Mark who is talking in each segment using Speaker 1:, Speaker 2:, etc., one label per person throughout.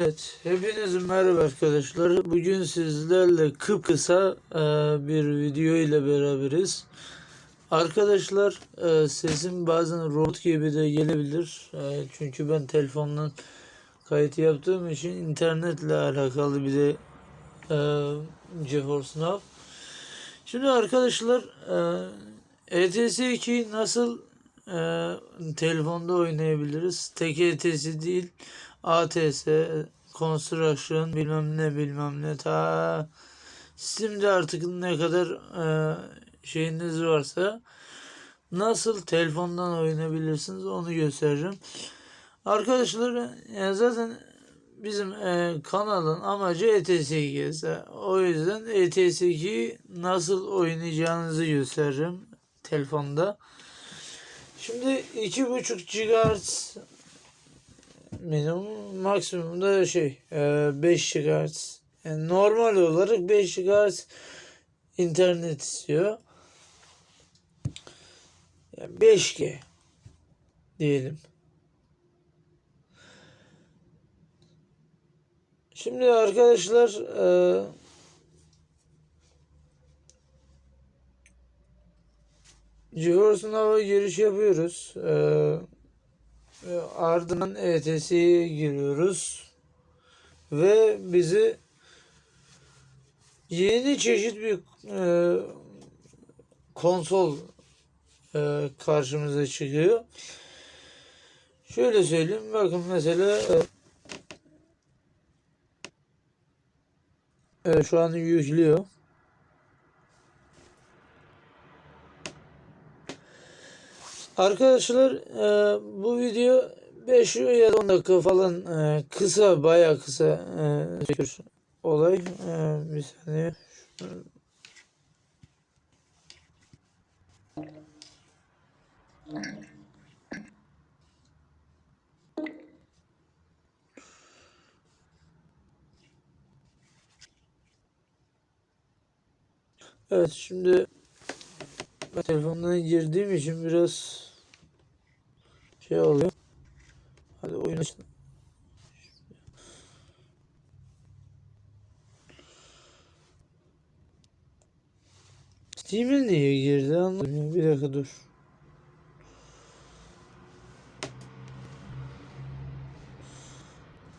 Speaker 1: Evet, hepinize merhaba arkadaşlar. Bugün sizlerle kısa e, bir video ile beraberiz. Arkadaşlar e, sesim bazen robot gibi de gelebilir. E, çünkü ben telefondan kayıt yaptığım için internetle alakalı bir de e, GeForce Now. Şimdi arkadaşlar e, ETS2 nasıl e, telefonda oynayabiliriz? Tek ETS değil. ATS, Construction bilmem ne bilmem ne ta şimdi artık ne kadar e, şeyiniz varsa nasıl telefondan oynayabilirsiniz onu göstereceğim. Arkadaşlar e, zaten bizim e, kanalın amacı ETS2 o yüzden ETS2 nasıl oynayacağınızı göstereceğim telefonda. Şimdi 2.5 GHz minimum maksimum da şey e, 5 GHz. Yani normal olarak 5 GHz internet istiyor. Yani 5G diyelim. Şimdi arkadaşlar e, GeForce Now'a giriş yapıyoruz. E, ardından ETS'ye giriyoruz. Ve bizi yeni çeşit bir e, konsol e, karşımıza çıkıyor. Şöyle söyleyeyim. Bakın mesela e, şu an yüklüyor. Arkadaşlar e, bu video 5 ya da 10 dakika falan e, kısa baya kısa e, bir olay. E, bir saniye. Evet şimdi telefondan girdiğim için biraz şey oluyor. Hadi oyun açın. Steam'in niye girdi anlamıyorum. Bir dakika dur.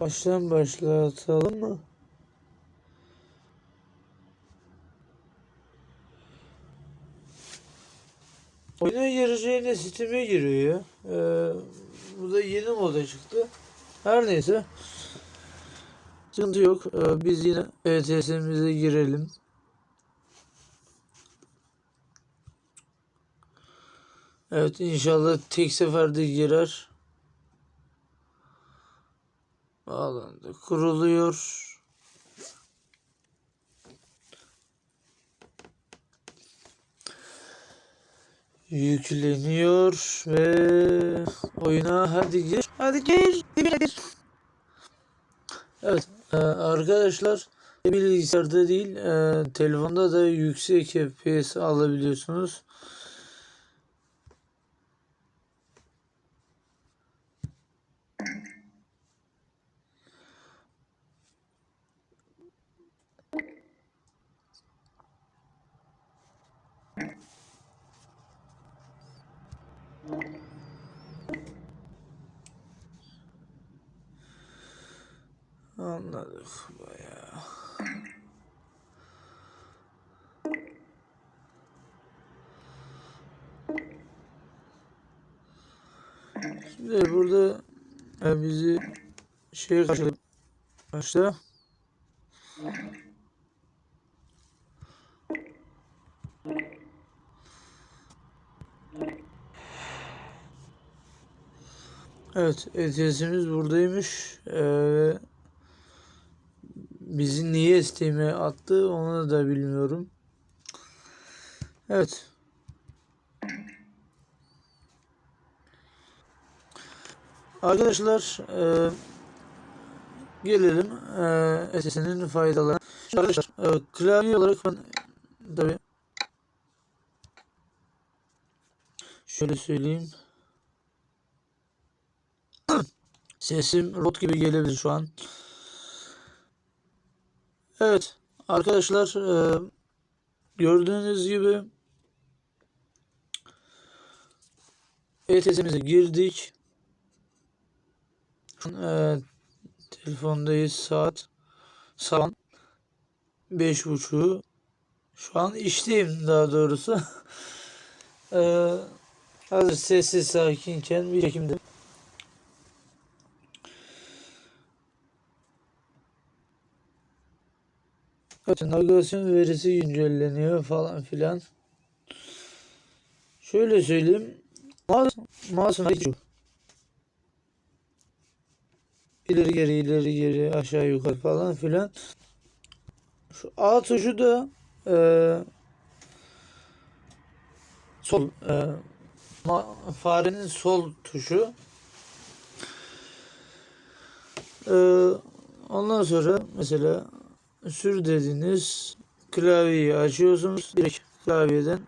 Speaker 1: Baştan başlatalım mı? Oyuna gireceğine Steam'e giriyor. Ee, bu da yeni moda çıktı. Her neyse. Sıkıntı yok. Ee, biz yine ETS'imize girelim. Evet inşallah tek seferde girer. Bağlandı. Kuruluyor. Yükleniyor ve oyuna hadi gir. Hadi gir. Gir. Evet e, arkadaşlar bilgisayarda değil e, telefonda da yüksek FPS alabiliyorsunuz. Anladık bayağı. Şimdi burada e, bizi şey karşıladı. Başta. Evet, ETS'imiz buradaymış. Ee, bizi niye Steam'e attı onu da bilmiyorum. Evet. Arkadaşlar e, gelelim e, SS'nin faydalarına. Şimdi arkadaşlar e, klavye olarak ben tabi şöyle söyleyeyim. Sesim rot gibi gelebilir şu an. Evet arkadaşlar e, gördüğünüz gibi ETS'imize girdik. E, telefondayız saat beş buçuğu. Şu an işteyim daha doğrusu. e, hazır sessiz sakinken bir çekimde. Navigasyon verisi güncelleniyor falan filan. Şöyle söyleyeyim. Hareketi şu. İleri geri ileri geri aşağı yukarı falan filan. Şu A tuşu da eee sol eee, ma- farenin sol tuşu. Eee, ondan sonra mesela sür dediniz klavyeyi açıyorsunuz direkt klavyeden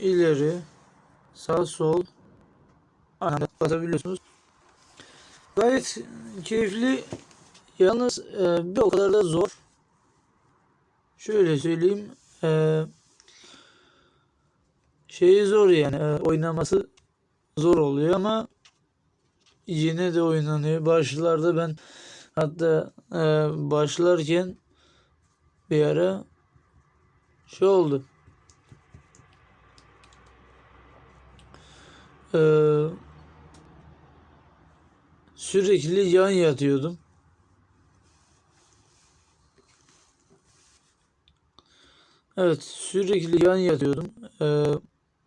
Speaker 1: ileri sağ sol anında basabiliyorsunuz. Gayet keyifli yalnız e, bir o kadar da zor. Şöyle söyleyeyim e, şeyi zor yani e, oynaması zor oluyor ama yine de oynanıyor. Başlarda ben hatta e, başlarken bir ara şey oldu. Ee, sürekli yan yatıyordum. Evet, sürekli yan yatıyordum. Ee,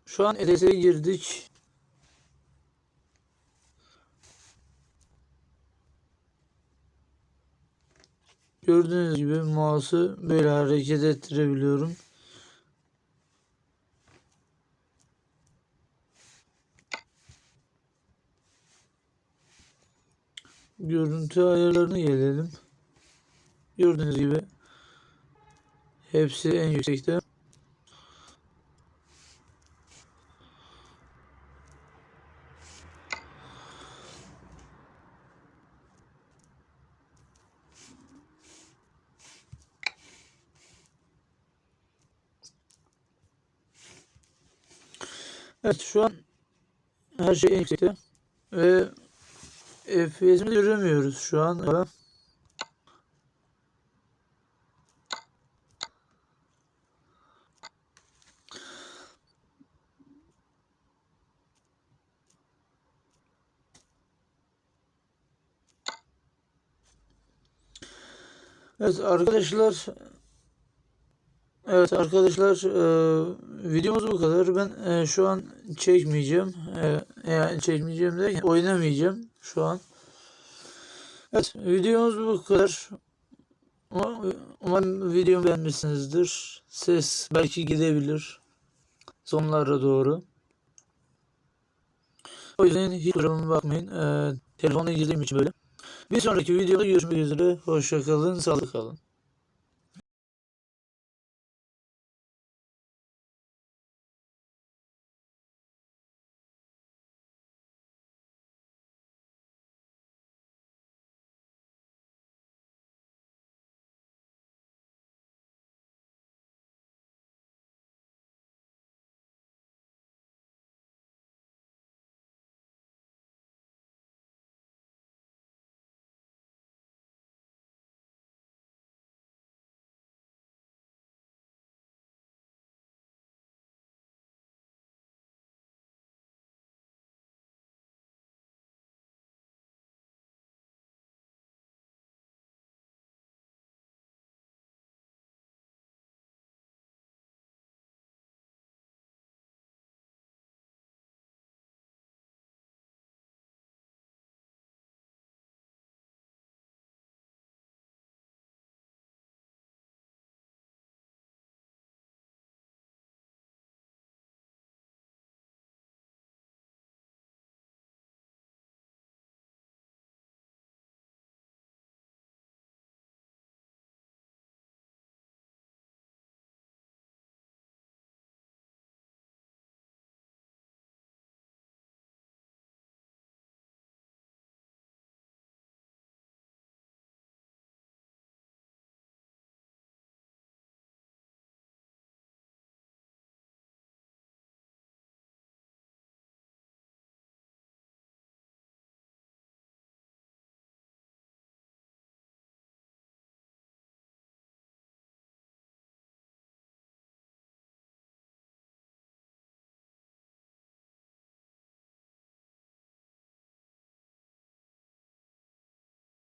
Speaker 1: şu an ETS'e girdik. Gördüğünüz gibi mouse'u böyle hareket ettirebiliyorum. Görüntü ayarlarına gelelim. Gördüğünüz gibi hepsi en yüksekte. Evet şu an her şey en ve FPS'imizi göremiyoruz şu an. Evet arkadaşlar Evet arkadaşlar e, videomuz bu kadar. Ben e, şu an çekmeyeceğim. E, yani çekmeyeceğim derken oynamayacağım şu an. Evet videomuz bu kadar. Umarım, umarım videomu beğenmişsinizdir. Ses belki gidebilir sonlara doğru. O yüzden hiç kusuruma bakmayın. E, telefona girdiğim için böyle. Bir sonraki videoda görüşmek üzere. Hoşçakalın, sağlıklı kalın.